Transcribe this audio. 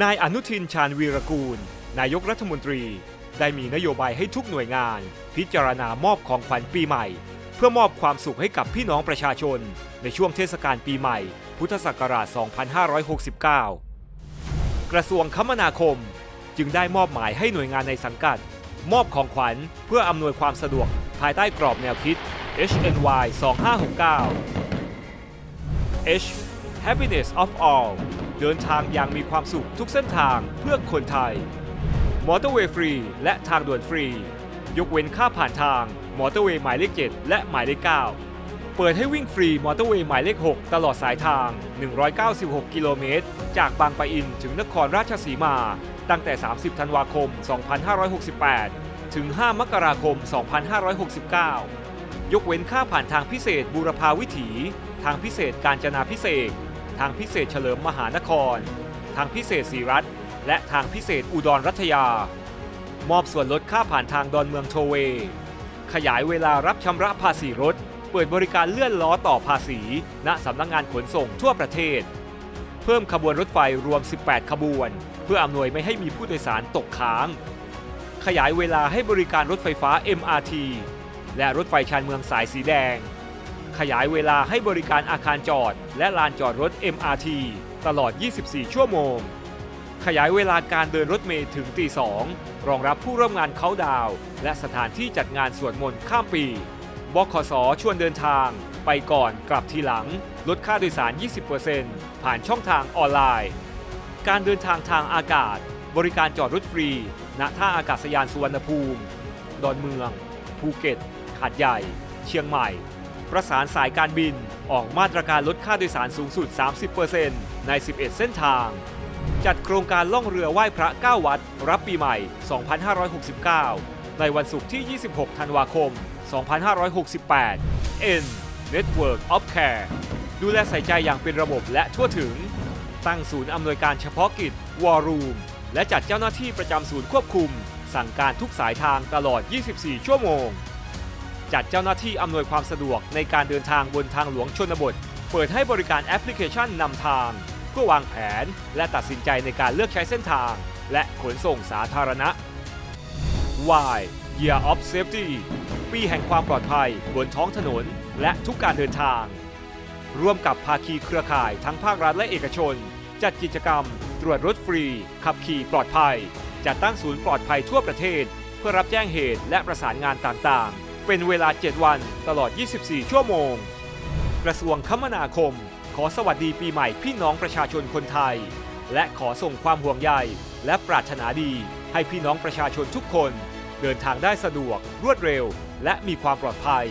นายอนุทินชาญวีรกูล นายกรัฐมนตรี ได้มีนโยบายให้ทุกหน่วยงาน พิจารณามอบของขวัญปีใหม่ เพื่อมอบความสุขให้กับพี่น้องประชาชน ในช่วงเทศกาลปีใหม่ พุทธศักราช 2569 กระทรวงคมนาคม จึงได้มอบหมายให้หน่วยงานในสังกัด มอบของขวัญเพื่ออำนวยความสะดวกภายใต้กรอบแนวคิด HNY 2569 H Happiness of All เดินทางอย่างมีความสุขทุกเส้นทางเพื่อคนไทย มอเตอร์เวย์ฟรี และทางด่วนฟรี ยกเว้นค่าผ่านทาง มอเตอร์เวย์หมายเลข 7 และหมายเลข 9 เปิดให้วิ่งฟรีมอเตอร์เวย์หมายเลข 6 ตลอดสายทาง 196 กิโลเมตร จากบางปะอินถึงนครราชสีมา ตั้งแต่ 30 ธันวาคม 2568 ถึง 5 มกราคม 2569 ยกเว้นค่าผ่านทางพิเศษบูรพาวิถี ทางพิเศษการจนาพิเศษางพิเศษเฉลิมมหานคร ทางพิเศษศรีรัตและทางพิเศษอุดรรัชยา มอบส่วนลดค่าผ่านทางดอนเมืองโทเว ขยายเวลารับชำระภาษีรถ เปิดบริการเลื่อนล้อต่อภาษี ณสำนักงงานขนส่งทั่วประเทศ เพิ่มขบวนรถไฟรวม 18 ขบวน เพื่ออำนวยไม่ให้มีผู้โดยสารตกค้าง ขยายเวลาให้บริการรถไฟฟ้า MRT และรถไฟชานเมืองสายสีแดง ขยายเวลาให้บริการอาคารจอด และลานจอดรถ MRT ตลอด 24 ชั่วโมง ขยายเวลาการเดินรถเมล์ถึงตีสองรองรับผู้ร่วมงานเขาดาว และสถานที่จัดงานสวดมนต์ข้ามปีบขสชวนเดินทาง ไปก่อนกลับทีหลัง ลดค่าโดยสาร 20%ผ่านช่องทางออนไลน์ การเดินทางทางอากาศ บริการจอดรถฟรี ณ ท่าอากาศยานสุวรรณภูมิ ดอนเมือง ภูเก็ตหาดใหญ่ เชียงใหม่ ประสานสายการบิน ออกมาตรการลดค่าโดยสารสูงสุด 30%ใน 11 เส้นทาง จัดโครงการล่องเรือไหว้พระ 9 วัด รับปีใหม่ 2569 ในวันศุกร์ที่ 26 ธันวาคม 2568 N Network of Care ดูแลใส่ใจอย่างเป็นระบบและทั่วถึง ตั้งศูนย์อำนวยการเฉพาะกิจ War Room และจัดเจ้าหน้าที่ประจำศูนย์ควบคุม สั่งการทุกสายทางตลอด 24 ชั่วโมง จัดเจ้าหน้าที่อำนวยความสะดวกในการเดินทางบนทางหลวงชนบท เปิดให้บริการแอปพลิเคชันนำทาง เพื่อวางแผนและตัดสินใจในการเลือกใช้เส้นทาง และขนส่งสาธารณะ Y Year of Safety ปีแห่งความปลอดภัยบนท้องถนน และทุกการเดินทาง ร่วมกับภาคีเครือข่ายทั้งภาครัฐและเอกชน จัดกิจกรรม ตรวจรถฟรี ขับขี่ปลอดภัยจัดตั้งศูนย์ปลอดภัยทั่วประเทศ เพื่อรับแจ้งเหตุและประสานงานต่างๆ เป็นเวลา 7 วันตลอด 24 ชั่วโมง กระทรวงคมนาคม ขอสวัสดีปีใหม่พี่น้องประชาชนคนไทย และขอส่งความห่วงใยและปรารถนาดีให้พี่น้องประชาชนทุกคน เดินทางได้สะดวกรวดเร็ว และมีความปลอดภัย